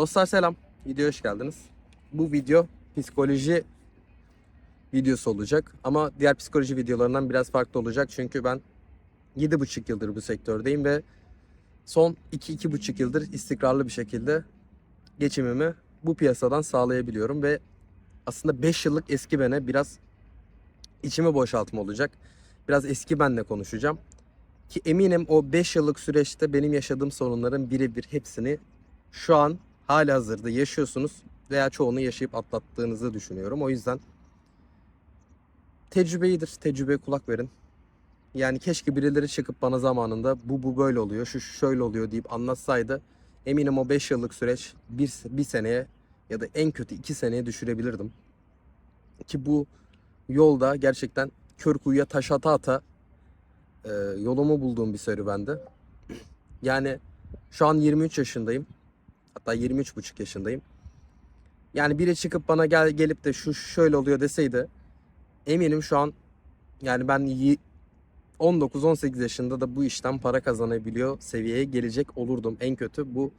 Dostlar selam. Videoya hoş geldiniz. Bu video psikoloji videosu olacak. Ama diğer psikoloji videolarından biraz farklı olacak. Çünkü ben 7,5 yıldır bu sektördeyim ve son 2-2,5 yıldır istikrarlı bir şekilde geçimimi bu piyasadan sağlayabiliyorum ve aslında 5 yıllık eski bene biraz içimi boşaltma olacak. Biraz eski benle konuşacağım. Ki eminim o 5 yıllık süreçte benim yaşadığım sorunların birebir hepsini şu an hali hazırda yaşıyorsunuz veya çoğunu yaşayıp atlattığınızı düşünüyorum. O yüzden tecrübe. Tecrübeye kulak verin. Yani keşke birileri çıkıp bana zamanında bu bu böyle oluyor, şu şu şöyle oluyor deyip anlatsaydı eminim o 5 yıllık süreç bir, bir seneye ya da en kötü 2 seneye düşürebilirdim. Ki bu yolda gerçekten kör kuyuya taş ata ata e, yolumu bulduğum bir serüvendi. Yani şu an 23 yaşındayım. Hatta 23 buçuk yaşındayım. Yani biri çıkıp bana gel gelip de şu şöyle oluyor deseydi eminim şu an yani ben yi- 19-18 yaşında da bu işten para kazanabiliyor seviyeye gelecek olurdum. En kötü bu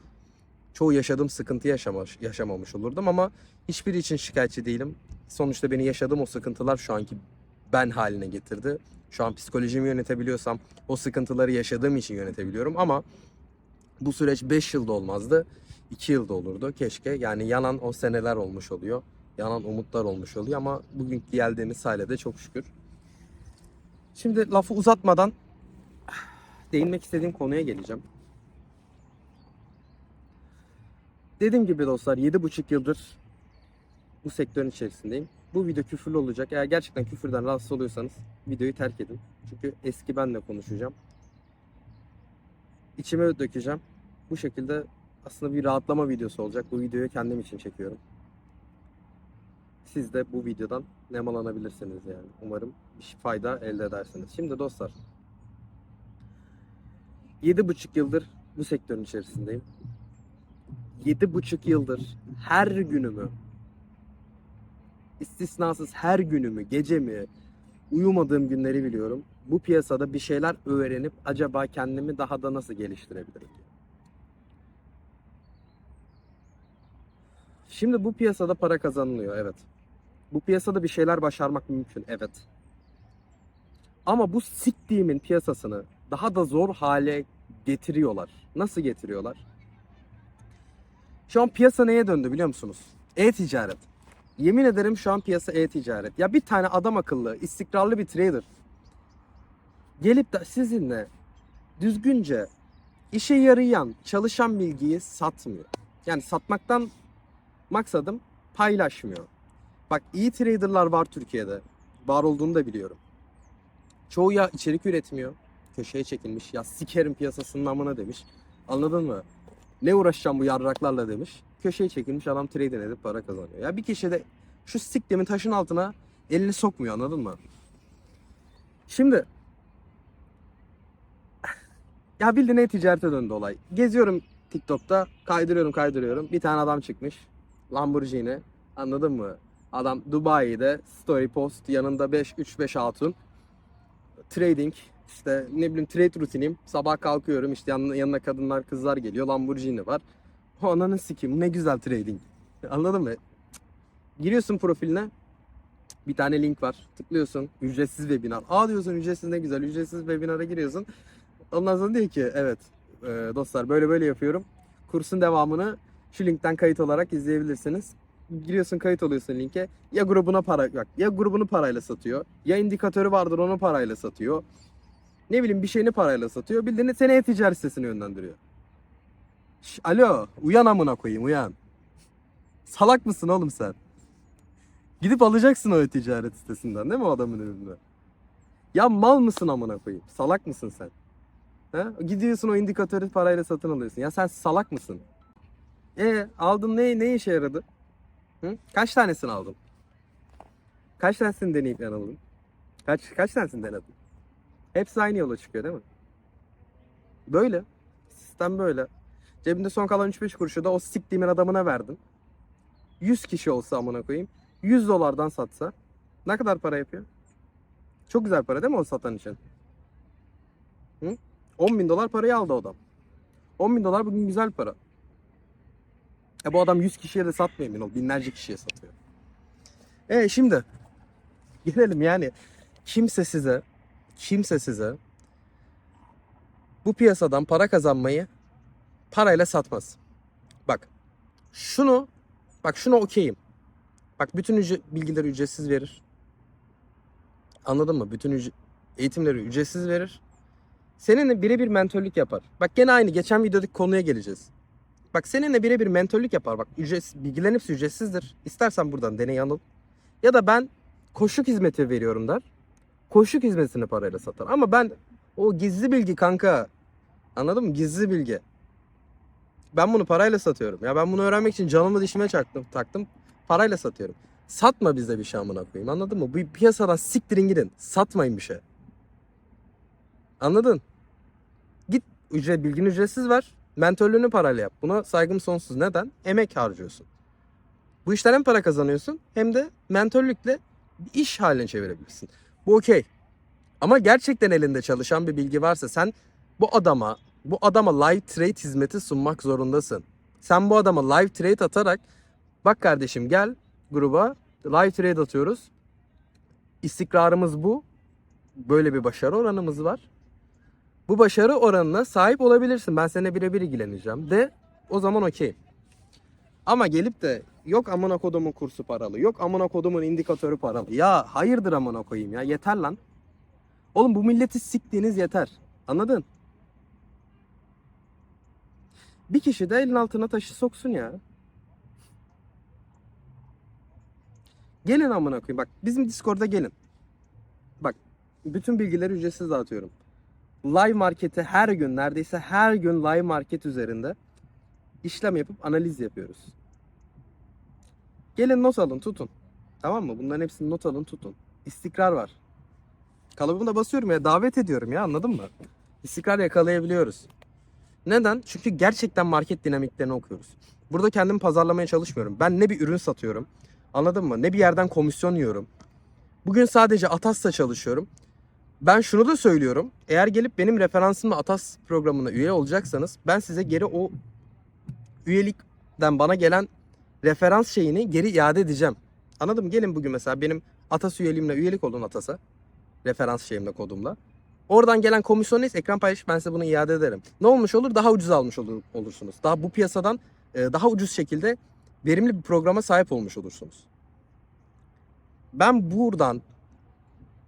çoğu yaşadığım sıkıntı yaşamamış, yaşamamış olurdum ama hiçbir için şikayetçi değilim. Sonuçta beni yaşadığım o sıkıntılar şu anki ben haline getirdi. Şu an psikolojimi yönetebiliyorsam o sıkıntıları yaşadığım için yönetebiliyorum ama bu süreç 5 yılda olmazdı. 2 yılda olurdu keşke. Yani yanan o seneler olmuş oluyor. Yanan umutlar olmuş oluyor ama bugünkü geldiğimiz hale de çok şükür. Şimdi lafı uzatmadan değinmek istediğim konuya geleceğim. Dediğim gibi dostlar 7,5 yıldır bu sektörün içerisindeyim. Bu video küfürlü olacak. Eğer gerçekten küfürden rahatsız oluyorsanız videoyu terk edin. Çünkü eski benle konuşacağım. İçime dökeceğim. Bu şekilde aslında bir rahatlama videosu olacak. Bu videoyu kendim için çekiyorum. Siz de bu videodan nemalanabilirsiniz yani. Umarım bir fayda elde edersiniz. Şimdi dostlar 7,5 yıldır bu sektörün içerisindeyim. 7,5 yıldır her günümü istisnasız her günümü, gecemi, uyumadığım günleri biliyorum. Bu piyasada bir şeyler öğrenip acaba kendimi daha da nasıl geliştirebilirim? Şimdi bu piyasada para kazanılıyor evet. Bu piyasada bir şeyler başarmak mümkün evet. Ama bu siktiğimin piyasasını daha da zor hale getiriyorlar. Nasıl getiriyorlar? Şu an piyasa neye döndü biliyor musunuz? E-ticaret. Yemin ederim şu an piyasa e-ticaret. Ya bir tane adam akıllı, istikrarlı bir trader gelip de sizinle düzgünce işe yarayan, çalışan bilgiyi satmıyor. Yani satmaktan maksadım paylaşmıyor. Bak iyi traderlar var Türkiye'de. Var olduğunu da biliyorum. Çoğu ya içerik üretmiyor. Köşeye çekilmiş. Ya sikerim piyasasının amına demiş. Anladın mı? Ne uğraşacağım bu yarraklarla demiş. Köşeye çekilmiş adam trading edip para kazanıyor. Ya bir kişi de şu siklemin taşın altına elini sokmuyor anladın mı? Şimdi ya bildiğin e-ticarete döndü olay. Geziyorum TikTok'ta kaydırıyorum kaydırıyorum. Bir tane adam çıkmış. Lamborghini. Anladın mı? Adam Dubai'de story post yanında 5 3 5 hatun. Trading işte ne bileyim trade rutinim. Sabah kalkıyorum işte yanına, yanına kadınlar kızlar geliyor. Lamborghini var. O ananı sikeyim ne güzel trading. Anladın mı? Giriyorsun profiline. Bir tane link var. Tıklıyorsun. Ücretsiz webinar. Aa diyorsun ücretsiz ne güzel. Ücretsiz webinara giriyorsun. Ondan sonra diyor ki evet e, dostlar böyle böyle yapıyorum. Kursun devamını şu linkten kayıt olarak izleyebilirsiniz. Giriyorsun kayıt oluyorsun linke. Ya grubuna para bak ya grubunu parayla satıyor. Ya indikatörü vardır onu parayla satıyor. Ne bileyim bir şeyini parayla satıyor. Bildiğin seni e-ticaret sitesine yönlendiriyor. Şş, alo uyan amına koyayım uyan. Salak mısın oğlum sen? Gidip alacaksın o e-ticaret sitesinden değil mi o adamın ürününü? Ya mal mısın amına koyayım? Salak mısın sen? Ha? Gidiyorsun o indikatörü parayla satın alıyorsun. Ya sen salak mısın? E aldın ne ne işe yaradı? Hı? Kaç tanesini aldın? Kaç tanesini deneyip yanıldın? Kaç kaç tanesini denedin? Hepsi aynı yola çıkıyor değil mi? Böyle. Sistem böyle. Cebinde son kalan 3-5 kuruşu da o siktiğimin adamına verdin. 100 kişi olsa amına koyayım. 100 dolardan satsa ne kadar para yapıyor? Çok güzel para değil mi o satan için? Hı? 10 bin dolar parayı aldı adam. 10 bin dolar bugün güzel para. E bu adam 100 kişiye de satmıyor emin ol. Binlerce kişiye satıyor. E şimdi gelelim yani kimse size kimse size bu piyasadan para kazanmayı parayla satmaz. Bak şunu bak şunu okeyim. Bak bütün ücre- bilgileri ücretsiz verir. Anladın mı? Bütün üc- eğitimleri ücretsiz verir. Seninle birebir mentörlük yapar. Bak gene aynı geçen videodaki konuya geleceğiz. Bak seninle birebir mentörlük yapar. Bak ücretsiz, bilgilerin ücretsizdir. İstersen buradan deney yanıl. Ya da ben koşuk hizmeti veriyorum der. Koşuk hizmetini parayla satar. Ama ben o gizli bilgi kanka. Anladın mı? Gizli bilgi. Ben bunu parayla satıyorum. Ya ben bunu öğrenmek için canımı dişime çaktım, taktım. Parayla satıyorum. Satma bize bir şey amına koyayım. Anladın mı? Bu piyasadan siktirin gidin. Satmayın bir şey. Anladın? Git ücret bilgini ücretsiz ver. Mentörlüğünü parayla yap. Buna saygım sonsuz. Neden? Emek harcıyorsun. Bu işten hem para kazanıyorsun hem de mentörlükle iş haline çevirebilirsin. Bu okey. Ama gerçekten elinde çalışan bir bilgi varsa sen bu adama bu adama live trade hizmeti sunmak zorundasın. Sen bu adama live trade atarak bak kardeşim gel gruba live trade atıyoruz. İstikrarımız bu. Böyle bir başarı oranımız var. Bu başarı oranına sahip olabilirsin. Ben seninle birebir ilgileneceğim. De o zaman okey. Ama gelip de yok amına kodumun kursu paralı. Yok amına kodumun indikatörü paralı. Ya hayırdır amına koyayım ya. Yeter lan. Oğlum bu milleti siktiğiniz yeter. Anladın? Bir kişi de elin altına taşı soksun ya. Gelin amına koyayım. Bak bizim Discord'a gelin. Bak bütün bilgileri ücretsiz dağıtıyorum. Live markete her gün neredeyse her gün live market üzerinde işlem yapıp analiz yapıyoruz. Gelin not alın tutun. Tamam mı? Bunların hepsini not alın tutun. İstikrar var. Kalıbımı da basıyorum ya davet ediyorum ya anladın mı? İstikrar yakalayabiliyoruz. Neden? Çünkü gerçekten market dinamiklerini okuyoruz. Burada kendimi pazarlamaya çalışmıyorum. Ben ne bir ürün satıyorum. Anladın mı? Ne bir yerden komisyon yiyorum. Bugün sadece Atas'ta çalışıyorum. Ben şunu da söylüyorum. Eğer gelip benim referansımla Atas programına üye olacaksanız ben size geri o üyelikten bana gelen referans şeyini geri iade edeceğim. Anladın mı? Gelin bugün mesela benim Atas üyeliğimle üyelik olun Atas'a. Referans şeyimle kodumla. Oradan gelen komisyon neyse ekran paylaş ben size bunu iade ederim. Ne olmuş olur? Daha ucuz almış olur, olursunuz. Daha bu piyasadan e, daha ucuz şekilde verimli bir programa sahip olmuş olursunuz. Ben buradan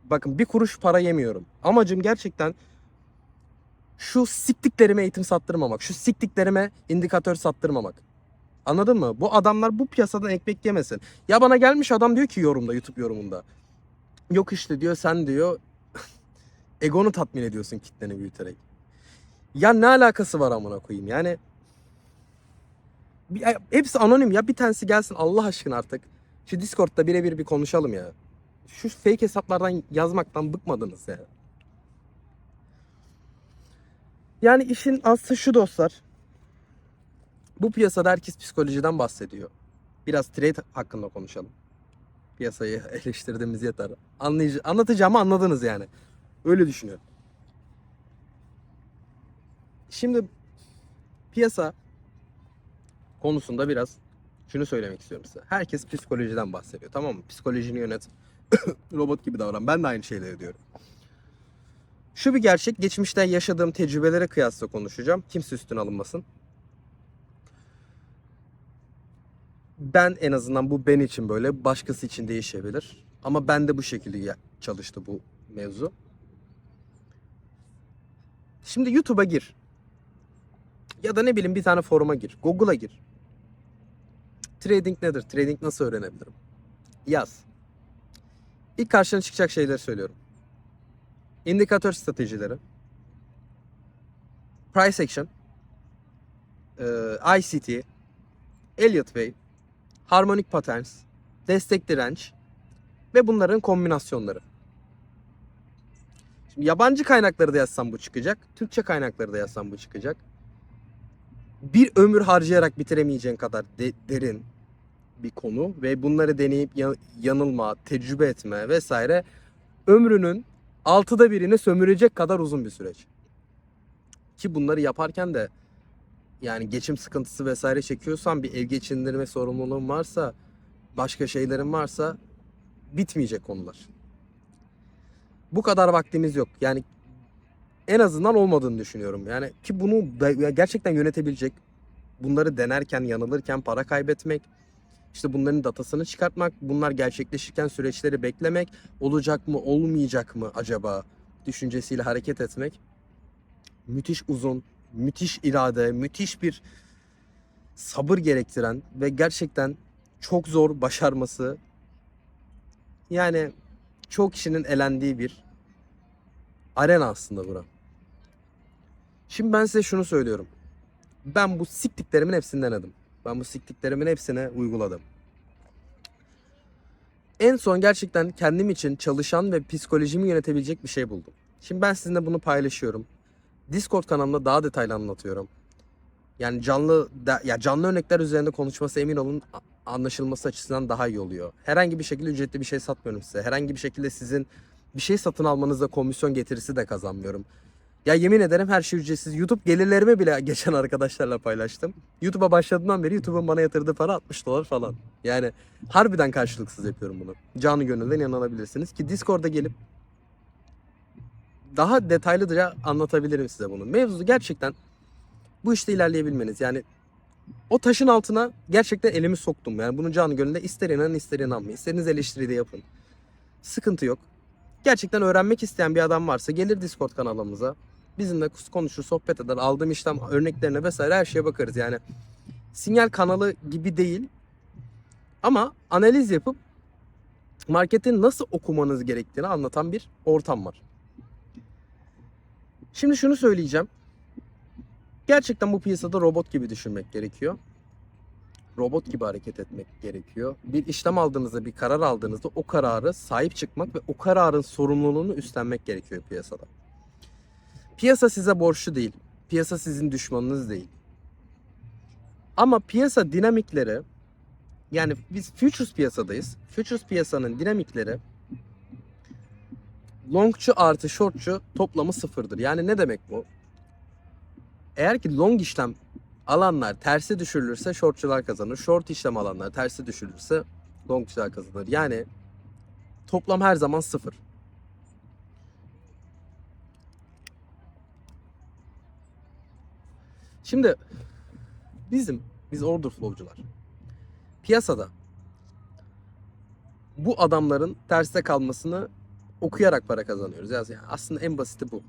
bakın bir kuruş para yemiyorum. Amacım gerçekten şu siktiklerime eğitim sattırmamak. Şu siktiklerime indikatör sattırmamak. Anladın mı? Bu adamlar bu piyasadan ekmek yemesin. Ya bana gelmiş adam diyor ki yorumda, YouTube yorumunda. Yok işte diyor sen diyor egonu tatmin ediyorsun kitleni büyüterek. Ya ne alakası var amına koyayım yani. Hepsi anonim ya bir tanesi gelsin Allah aşkına artık. Şu Discord'da birebir bir konuşalım ya. Şu fake hesaplardan yazmaktan bıkmadınız ya. Yani işin aslı şu dostlar. Bu piyasada herkes psikolojiden bahsediyor. Biraz trade hakkında konuşalım. Piyasayı eleştirdiğimiz yeter. Anlayıcı, anlatacağımı anladınız yani. Öyle düşünüyorum. Şimdi piyasa konusunda biraz şunu söylemek istiyorum size. Herkes psikolojiden bahsediyor tamam mı? Psikolojini yönet. Robot gibi davran. Ben de aynı şeyleri diyorum. Şu bir gerçek. Geçmişten yaşadığım tecrübelere kıyasla konuşacağım. Kimse üstüne alınmasın. Ben en azından bu ben için böyle. Başkası için değişebilir. Ama ben de bu şekilde çalıştı bu mevzu. Şimdi YouTube'a gir. Ya da ne bileyim bir tane foruma gir. Google'a gir. Trading nedir? Trading nasıl öğrenebilirim? Yaz. İlk karşına çıkacak şeyleri söylüyorum. İndikatör stratejileri. Price action. eee, ICT. Elliott Wave. Harmonic patterns. Destek direnç. Ve bunların kombinasyonları. Şimdi yabancı kaynakları da yazsam bu çıkacak. Türkçe kaynakları da yazsam bu çıkacak. Bir ömür harcayarak bitiremeyeceğin kadar de- derin bir konu ve bunları deneyip ya- yanılma, tecrübe etme vesaire ömrünün altıda birini sömürecek kadar uzun bir süreç. Ki bunları yaparken de yani geçim sıkıntısı vesaire çekiyorsan bir ev geçindirme sorumluluğun varsa başka şeylerin varsa bitmeyecek konular. Bu kadar vaktimiz yok. Yani en azından olmadığını düşünüyorum. Yani ki bunu gerçekten yönetebilecek, bunları denerken, yanılırken para kaybetmek, işte bunların datasını çıkartmak, bunlar gerçekleşirken süreçleri beklemek, olacak mı, olmayacak mı acaba düşüncesiyle hareket etmek müthiş uzun, müthiş irade, müthiş bir sabır gerektiren ve gerçekten çok zor başarması yani çok kişinin elendiği bir arena aslında bura. Şimdi ben size şunu söylüyorum. Ben bu siktiklerimin hepsini denedim. Ben bu siktiklerimin hepsine uyguladım. En son gerçekten kendim için çalışan ve psikolojimi yönetebilecek bir şey buldum. Şimdi ben sizinle bunu paylaşıyorum. Discord kanalımda daha detaylı anlatıyorum. Yani canlı da- ya canlı örnekler üzerinde konuşması emin olun anlaşılması açısından daha iyi oluyor. Herhangi bir şekilde ücretli bir şey satmıyorum size. Herhangi bir şekilde sizin bir şey satın almanızda komisyon getirisi de kazanmıyorum. Ya yemin ederim her şey ücretsiz. YouTube gelirlerimi bile geçen arkadaşlarla paylaştım. YouTube'a başladığımdan beri YouTube'un bana yatırdığı para 60 dolar falan. Yani harbiden karşılıksız yapıyorum bunu. Canı gönülden inanabilirsiniz ki Discord'a gelip daha detaylıca anlatabilirim size bunu. Mevzu gerçekten bu işte ilerleyebilmeniz. Yani o taşın altına gerçekten elimi soktum. Yani bunun canı gönülde ister inanın ister inanmayın. İstediğiniz eleştiriyi de yapın. Sıkıntı yok. Gerçekten öğrenmek isteyen bir adam varsa gelir Discord kanalımıza. Bizimle konuşur, sohbet eder. Aldığım işlem örneklerine vesaire her şeye bakarız. Yani sinyal kanalı gibi değil. Ama analiz yapıp marketin nasıl okumanız gerektiğini anlatan bir ortam var. Şimdi şunu söyleyeceğim. Gerçekten bu piyasada robot gibi düşünmek gerekiyor. Robot gibi hareket etmek gerekiyor. Bir işlem aldığınızda, bir karar aldığınızda o kararı sahip çıkmak ve o kararın sorumluluğunu üstlenmek gerekiyor piyasada. Piyasa size borçlu değil. Piyasa sizin düşmanınız değil. Ama piyasa dinamikleri yani biz futures piyasadayız. Futures piyasanın dinamikleri longçu artı shortçu toplamı sıfırdır. Yani ne demek bu? Eğer ki long işlem alanlar tersi düşürülürse shortçular kazanır. Short işlem alanlar tersi düşürülürse longçular kazanır. Yani toplam her zaman sıfır. Şimdi bizim biz order flow'cular piyasada bu adamların terste kalmasını okuyarak para kazanıyoruz. Yani aslında en basiti bu.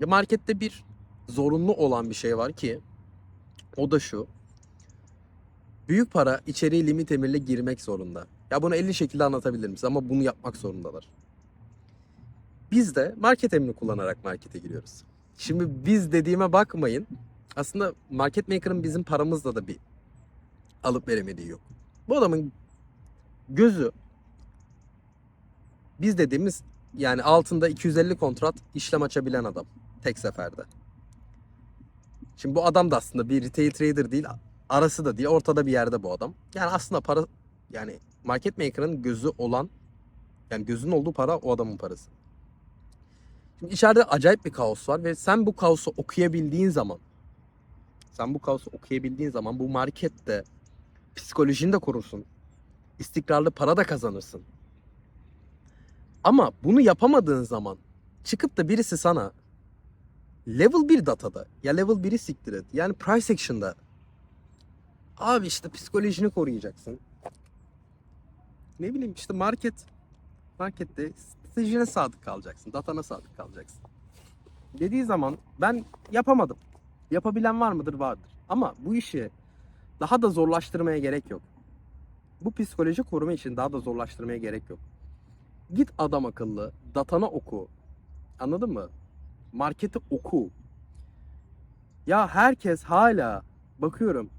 Ya markette bir zorunlu olan bir şey var ki o da şu. Büyük para içeriye limit emirle girmek zorunda. Ya bunu 50 şekilde anlatabilirim size ama bunu yapmak zorundalar. Biz de market emrini kullanarak markete giriyoruz. Şimdi biz dediğime bakmayın. Aslında market maker'ın bizim paramızla da bir alıp veremediği yok. Bu adamın gözü biz dediğimiz yani altında 250 kontrat işlem açabilen adam tek seferde. Şimdi bu adam da aslında bir retail trader değil, arası da değil, ortada bir yerde bu adam. Yani aslında para yani market maker'ın gözü olan yani gözünün olduğu para o adamın parası. Şimdi içeride acayip bir kaos var ve sen bu kaosu okuyabildiğin zaman sen bu kaosu okuyabildiğin zaman bu markette psikolojini de korursun. İstikrarlı para da kazanırsın. Ama bunu yapamadığın zaman çıkıp da birisi sana level 1 datada ya level 1'i siktir et. Yani price action'da abi işte psikolojini koruyacaksın. Ne bileyim işte market markette stratejine sadık kalacaksın. Datana sadık kalacaksın. Dediği zaman ben yapamadım. Yapabilen var mıdır? Vardır. Ama bu işi daha da zorlaştırmaya gerek yok. Bu psikoloji koruma için daha da zorlaştırmaya gerek yok. Git adam akıllı, datana oku. Anladın mı? Marketi oku. Ya herkes hala bakıyorum.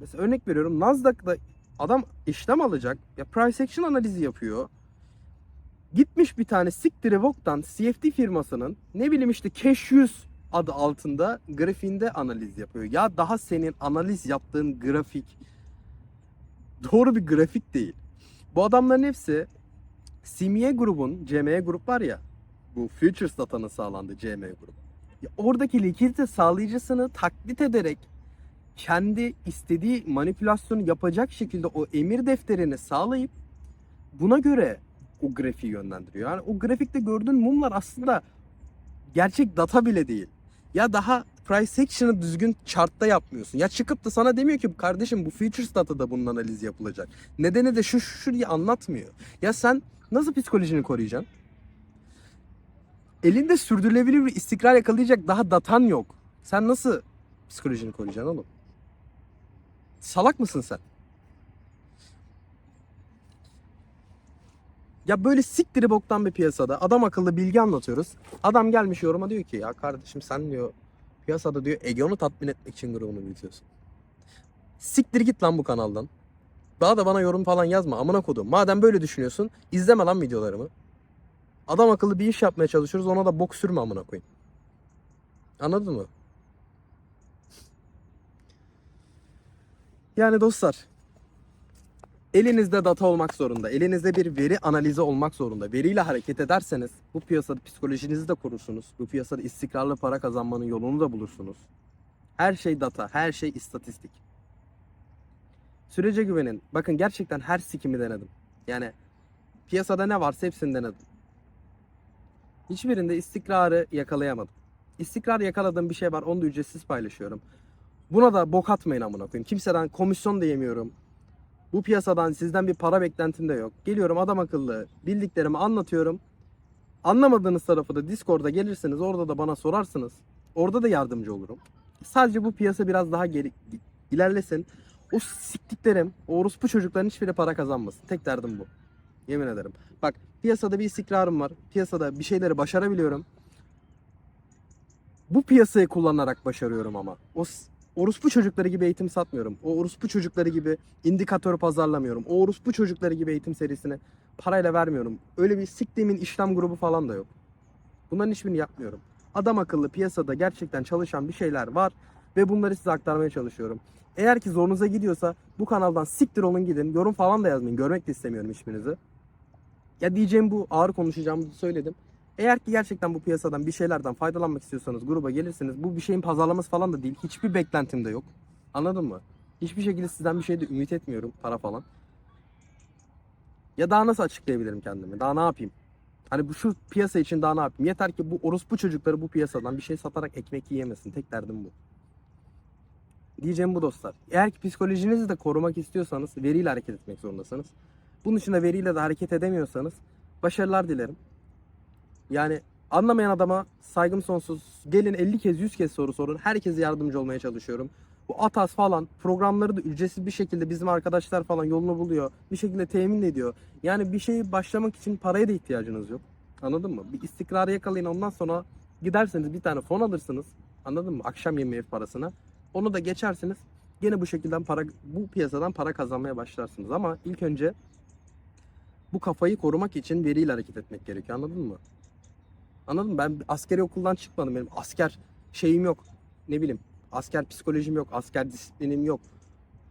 Mesela örnek veriyorum Nasdaq'da adam işlem alacak. Ya price action analizi yapıyor. Gitmiş bir tane Siktir Evok'tan CFD firmasının ne bileyim işte Cash 100 adı altında grafiğinde analiz yapıyor. Ya daha senin analiz yaptığın grafik doğru bir grafik değil. Bu adamların hepsi CME grubun, CME grup var ya bu Futures datanın sağlandığı CME grup. Ya oradaki likidite sağlayıcısını taklit ederek kendi istediği manipülasyonu yapacak şekilde o emir defterini sağlayıp buna göre o grafiği yönlendiriyor. Yani o grafikte gördüğün mumlar aslında gerçek data bile değil. Ya daha price action'ı düzgün chartta yapmıyorsun. Ya çıkıp da sana demiyor ki kardeşim bu futures datada bunun analizi yapılacak. Nedeni de şu şu şu diye anlatmıyor. Ya sen nasıl psikolojini koruyacaksın? Elinde sürdürülebilir bir istikrar yakalayacak daha datan yok. Sen nasıl psikolojini koruyacaksın oğlum? Salak mısın sen? Ya böyle siktiri boktan bir piyasada adam akıllı bilgi anlatıyoruz. Adam gelmiş yoruma diyor ki ya kardeşim sen diyor piyasada diyor egonu tatmin etmek için grubunu büyütüyorsun. Siktir git lan bu kanaldan. Daha da bana yorum falan yazma amına kodum. Madem böyle düşünüyorsun izleme lan videolarımı. Adam akıllı bir iş yapmaya çalışıyoruz ona da bok sürme amına koyayım. Anladın mı? Yani dostlar elinizde data olmak zorunda. Elinizde bir veri analizi olmak zorunda. Veriyle hareket ederseniz bu piyasada psikolojinizi de korursunuz. Bu piyasada istikrarlı para kazanmanın yolunu da bulursunuz. Her şey data, her şey istatistik. Sürece güvenin. Bakın gerçekten her sikimi denedim. Yani piyasada ne varsa hepsini denedim. Hiçbirinde istikrarı yakalayamadım. İstikrar yakaladığım bir şey var onu da ücretsiz paylaşıyorum. Buna da bok atmayın amına koyayım. Kimseden komisyon da yemiyorum. Bu piyasadan sizden bir para beklentim de yok. Geliyorum adam akıllı bildiklerimi anlatıyorum. Anlamadığınız tarafı da Discord'a gelirsiniz. Orada da bana sorarsınız. Orada da yardımcı olurum. Sadece bu piyasa biraz daha geri ilerlesin. O siktiklerim, o orospu çocukların hiçbiri para kazanmasın. Tek derdim bu. Yemin ederim. Bak piyasada bir istikrarım var. Piyasada bir şeyleri başarabiliyorum. Bu piyasayı kullanarak başarıyorum ama. O orospu çocukları gibi eğitim satmıyorum. O orospu çocukları gibi indikatör pazarlamıyorum. O orospu çocukları gibi eğitim serisini parayla vermiyorum. Öyle bir siktiğimin işlem grubu falan da yok. Bunların hiçbirini yapmıyorum. Adam akıllı piyasada gerçekten çalışan bir şeyler var ve bunları size aktarmaya çalışıyorum. Eğer ki zorunuza gidiyorsa bu kanaldan siktir olun gidin. Yorum falan da yazmayın. Görmek de istemiyorum hiçbirinizi. Ya diyeceğim bu ağır konuşacağımı söyledim. Eğer ki gerçekten bu piyasadan bir şeylerden faydalanmak istiyorsanız gruba gelirsiniz. Bu bir şeyin pazarlaması falan da değil. Hiçbir beklentim de yok. Anladın mı? Hiçbir şekilde sizden bir şey de ümit etmiyorum. Para falan. Ya daha nasıl açıklayabilirim kendimi? Daha ne yapayım? Hani bu şu piyasa için daha ne yapayım? Yeter ki bu orospu çocukları bu piyasadan bir şey satarak ekmek yiyemesin. Tek derdim bu. Diyeceğim bu dostlar. Eğer ki psikolojinizi de korumak istiyorsanız veriyle hareket etmek zorundasınız. Bunun dışında veriyle de hareket edemiyorsanız başarılar dilerim. Yani anlamayan adama saygım sonsuz. Gelin 50 kez 100 kez soru sorun. Herkese yardımcı olmaya çalışıyorum. Bu ATAS falan programları da ücretsiz bir şekilde bizim arkadaşlar falan yolunu buluyor. Bir şekilde temin ediyor. Yani bir şeyi başlamak için paraya da ihtiyacınız yok. Anladın mı? Bir istikrarı yakalayın ondan sonra giderseniz bir tane fon alırsınız. Anladın mı? Akşam yemeği parasına. Onu da geçersiniz. Gene bu şekilde para bu piyasadan para kazanmaya başlarsınız ama ilk önce bu kafayı korumak için veriyle hareket etmek gerekiyor. Anladın mı? Anladın mı? Ben askeri okuldan çıkmadım. Benim asker şeyim yok. Ne bileyim. Asker psikolojim yok. Asker disiplinim yok.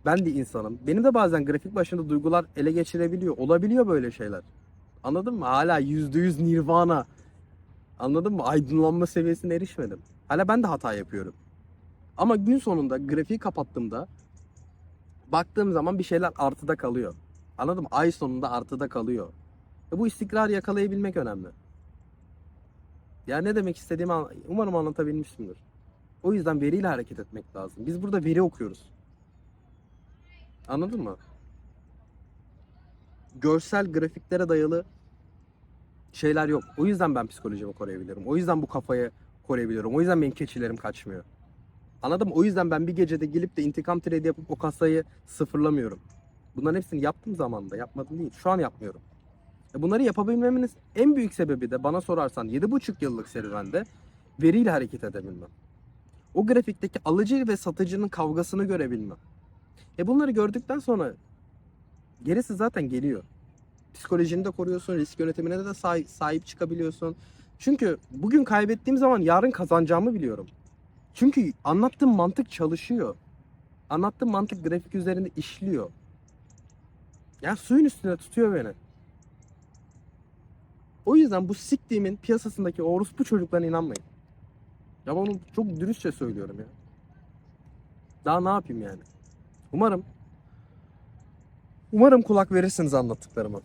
Ben de insanım. Benim de bazen grafik başında duygular ele geçirebiliyor. Olabiliyor böyle şeyler. Anladın mı? Hala %100 nirvana. Anladın mı? Aydınlanma seviyesine erişmedim. Hala ben de hata yapıyorum. Ama gün sonunda grafiği kapattığımda baktığım zaman bir şeyler artıda kalıyor. Anladın mı? Ay sonunda artıda kalıyor. E bu istikrar yakalayabilmek önemli. Ya ne demek istediğimi umarım anlatabilmişimdir. O yüzden veriyle hareket etmek lazım. Biz burada veri okuyoruz. Anladın mı? Görsel grafiklere dayalı şeyler yok. O yüzden ben psikolojimi koruyabiliyorum. O yüzden bu kafayı koruyabiliyorum. O yüzden benim keçilerim kaçmıyor. Anladın mı? O yüzden ben bir gecede gelip de intikam trade yapıp o kasayı sıfırlamıyorum. Bunların hepsini yaptığım zamanda yapmadım değil. Şu an yapmıyorum. E bunları yapabilmemin en büyük sebebi de bana sorarsan 7,5 yıllık serüvende veriyle hareket edebilmem. O grafikteki alıcı ve satıcının kavgasını görebilmem. E bunları gördükten sonra gerisi zaten geliyor. Psikolojini de koruyorsun, risk yönetimine de sahip, çıkabiliyorsun. Çünkü bugün kaybettiğim zaman yarın kazanacağımı biliyorum. Çünkü anlattığım mantık çalışıyor. Anlattığım mantık grafik üzerinde işliyor. Ya suyun üstüne tutuyor beni. O yüzden bu siktiğimin piyasasındaki o orospu çocuklarına inanmayın. Ya ben onu çok dürüstçe söylüyorum ya. Daha ne yapayım yani? Umarım umarım kulak verirsiniz anlattıklarıma.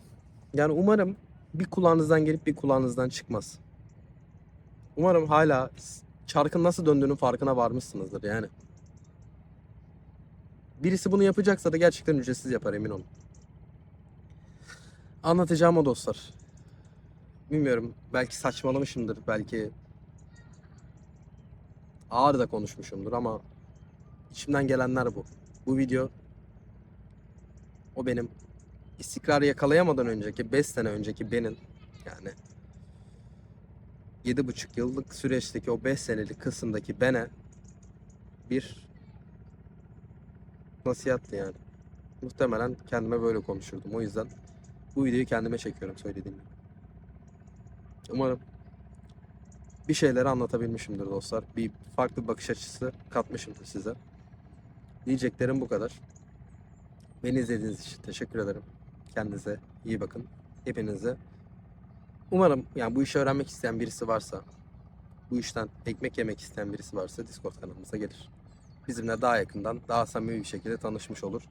Yani umarım bir kulağınızdan gelip bir kulağınızdan çıkmaz. Umarım hala çarkın nasıl döndüğünün farkına varmışsınızdır yani. Birisi bunu yapacaksa da gerçekten ücretsiz yapar emin olun. Anlatacağım o dostlar. Bilmiyorum belki saçmalamışımdır belki ağır da konuşmuşumdur ama içimden gelenler bu. Bu video o benim istikrarı yakalayamadan önceki 5 sene önceki benim yani 7,5 yıllık süreçteki o 5 senelik kısımdaki bene bir nasihattı yani. Muhtemelen kendime böyle konuşurdum. O yüzden bu videoyu kendime çekiyorum söylediğim gibi. Umarım bir şeyleri anlatabilmişimdir dostlar. Bir farklı bakış açısı katmışımdır size. Diyeceklerim bu kadar. Beni izlediğiniz için teşekkür ederim. Kendinize iyi bakın. Hepinize. Umarım yani bu işi öğrenmek isteyen birisi varsa, bu işten ekmek yemek isteyen birisi varsa Discord kanalımıza gelir. Bizimle daha yakından, daha samimi bir şekilde tanışmış olur.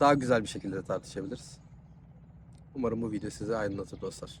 Daha güzel bir şekilde tartışabiliriz. Umarım bu video sizi aydınlatır dostlar.